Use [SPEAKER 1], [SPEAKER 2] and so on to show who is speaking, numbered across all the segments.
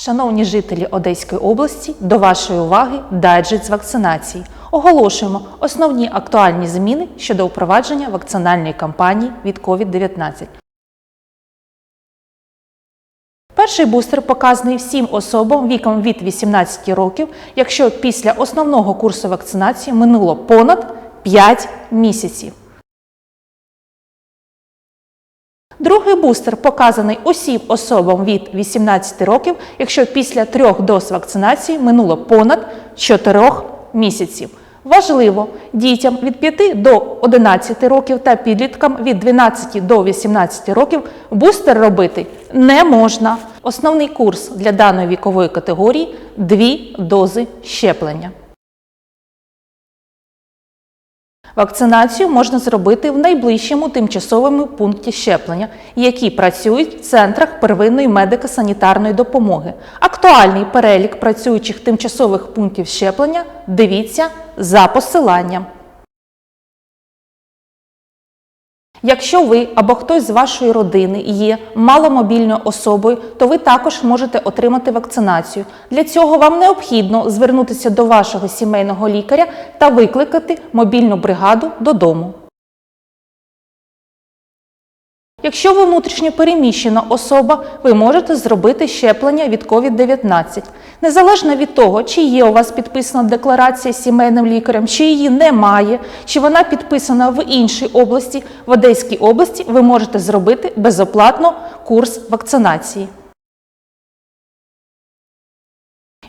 [SPEAKER 1] Шановні жителі Одеської області, до вашої уваги дайджет з вакцинації. Оголошуємо основні актуальні зміни щодо впровадження вакцинальної кампанії від COVID-19. Перший бустер показаний всім особам віком від 18 років, якщо після основного курсу вакцинації минуло понад 5 місяців. Другий бустер показаний усім особам від 18 років, якщо після трьох доз вакцинації минуло понад 4 місяців. Важливо, дітям від 5 до 11 років та підліткам від 12 до 18 років бустер робити не можна. Основний курс для даної вікової категорії – дві дози щеплення. Вакцинацію можна зробити в найближчому тимчасовому пункті щеплення, які працюють в центрах первинної медико-санітарної допомоги. Актуальний перелік працюючих тимчасових пунктів щеплення дивіться за посиланням. Якщо ви або хтось з вашої родини є маломобільною особою, то ви також можете отримати вакцинацію. Для цього вам необхідно звернутися до вашого сімейного лікаря та викликати мобільну бригаду додому. Якщо ви внутрішньо переміщена особа, ви можете зробити щеплення від COVID-19. Незалежно від того, чи є у вас підписана декларація сімейним лікарем, чи її немає, чи вона підписана в іншій області, в Одеській області ви можете зробити безоплатно курс вакцинації.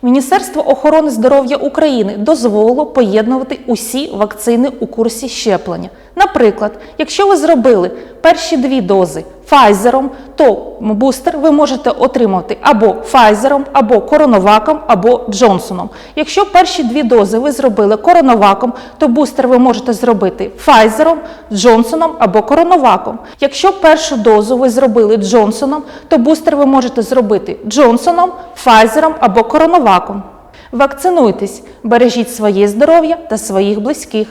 [SPEAKER 1] Міністерство охорони здоров'я України дозволило поєднувати усі вакцини у курсі щеплення. Наприклад, якщо ви зробили перші дві дози Pfizer, то бустер ви можете отримати або Pfizer, або Коронаваком, або Джонсоном. Якщо перші дві дози ви зробили Коронаваком, то бустер ви можете зробити Pfizer, Джонсоном або Коронаваком. Якщо першу дозу ви зробили Джонсоном, то бустер ви можете зробити Джонсоном, Pfizer або Коронаваком. Вакцинуйтесь, бережіть своє здоров'я та своїх близьких.